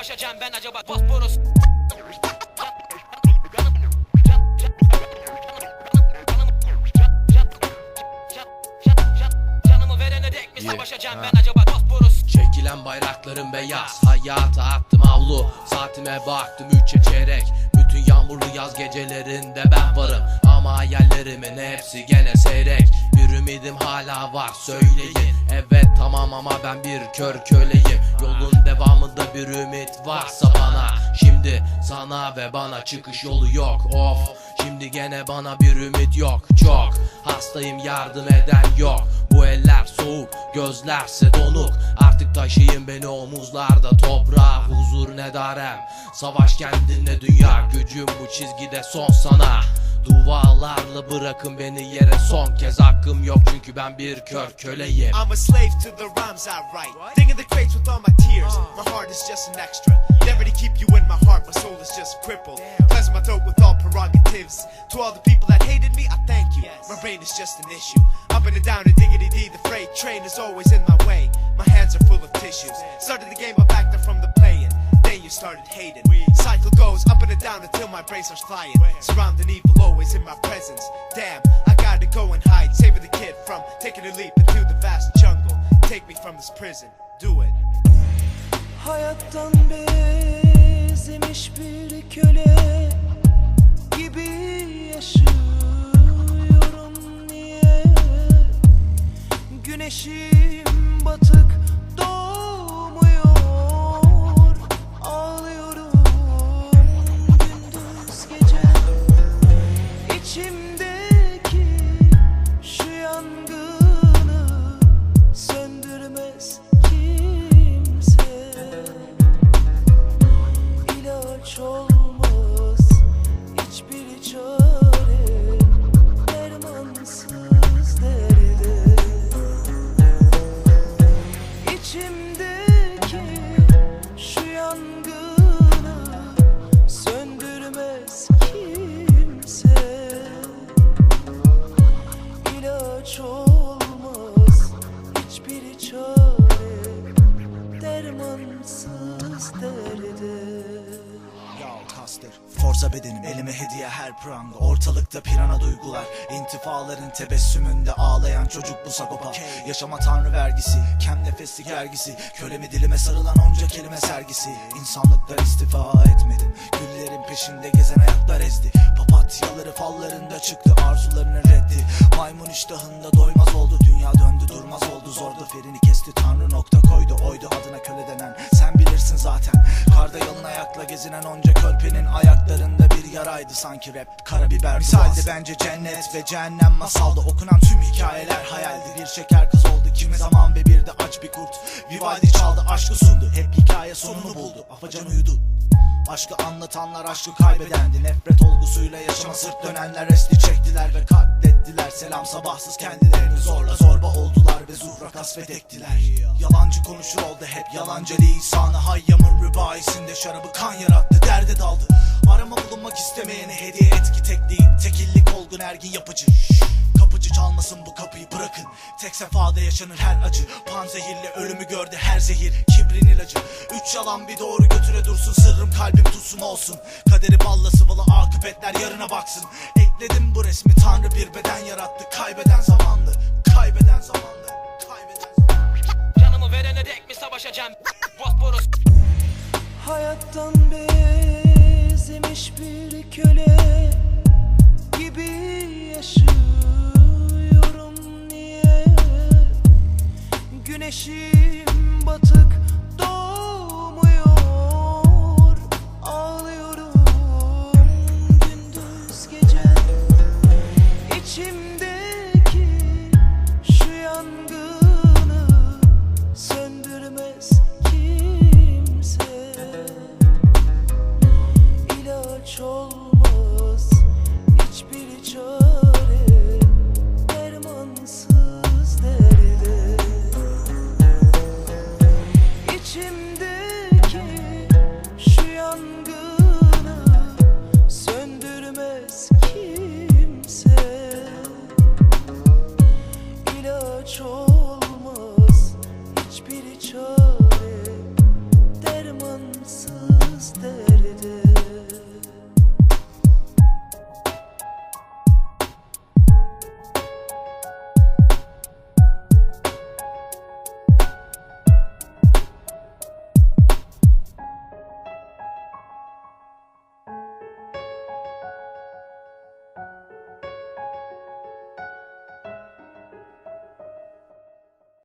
savaşacağım ben acaba? Bosporus Yeah. savaşacağım ben acaba? Bosporus Çekilen bayrakların beyaz. Hayata attım avlu Saatime baktım üçe çeyrek. Bütün yağmurlu yaz gecelerinde ben varım Ama hayallerimin hepsi gene seyrek. Bir ümidim hala var söyleyin. Evet tamam ama ben bir kör köleyim. Yolun devamında bir ümit varsa bana Şimdi sana ve bana çıkış yolu yok. Of Şimdi gene bana bir ümit yok. Çok hastayım yardım eden yok. Bu eller soğuk gözlerse donuk. Artık taşıyın beni omuzlarda toprağa. Huzur ne darem? Savaş kendine dünya. Gücüm bu çizgide son sana Dualarla bırakın beni yere son kez Hakkım yok çünkü ben bir kör köleyim I'm a slave to the rhymes I write. Digging the crates with all my tears. My heart is just an extra. Never to keep you in my heart, my soul is just crippled. Cleanse my throat with all prerogatives. To all the people that hated me, I thank you. My brain is just an issue. Up and down and diggity dee, the freight train is always in my way. My hands are full of tissues. Started the game, I backed up from you started hating. Cycle goes up and down until my brain starts flying. Surrounding evil always in my presence. Damn, I gotta go and hide. Saving the kid from taking a leap into the vast jungle. Take me from this prison. Do it. Hayattan bezimiş bir köle gibi yaşıyorum niye Güneşim dermansız derde kastır. Forza bedenim elime hediye her pranga. Ortalıkta pirana duygular. İntifaların tebessümünde ağlayan çocuk bu sagopa Yaşama tanrı vergisi Kem nefeslik vergisi Kölemi dilime sarılan onca kelime sergisi. İnsanlıktan istifa etmedim. Güllerin peşinde gezen ayaklar ezdi Papatyaları fallarında çıktı arzularının reddi. Maymun iştahında doymaz oldu Dünya döndü durmaz oldu zordu. Ferini kesti tanrı nokta koydu Oydu adına köle denen. Sen bilirsin zaten Karda yalın ayakla gezinen onca körpenin ayaklarında bir yaraydı sanki rap. Karabiber Misaldi bence cennet ve cehennem masalda Okunan tüm hikayeler hayaldi. Bir şeker kız oldu kimi zaman ve bir de aç bir kurt. Vivaldi çaldı aşkı sundu Hep hikaye sonunu buldu. Afacan uyudu Aşkı anlatanlar aşkı kaybedendi. Nefret olgusuyla yaşama sırt dönenler Resli çektiler ve katlettiler. Selam sabahsız kendilerini zorla zorba oldular Ve zuhra kasvet ektiler Yalancı konuşur oldu hep yalancı lisanı Hayyamın rübaisinde şarabı kan yarattı Derde daldı. Arama bulunmak istemeyeni hediye etki tek değil Tekillik olgun ergin yapıcı Kapıcı çalmasın bu kapıyı bırakın. Tek sefada yaşanır her acı. Panzehirle ölümü gördü her zehir. Kibrin ilacı. Üç yalan bir doğru götüre dursun Sırrım kalbim tutsun olsun. Kaderi balla sıvılı akıbetler yarına baksın. Ekledim bu resmi Tanrı bir beden yarattı. Kaybeden zamandı Kaybeden zamandı Kaybeden zamandı. Canımı verene dek mi savaşacağım? Bosporus Hayattan bir ilaç olmaz Hiçbiri çare. Dermansız der.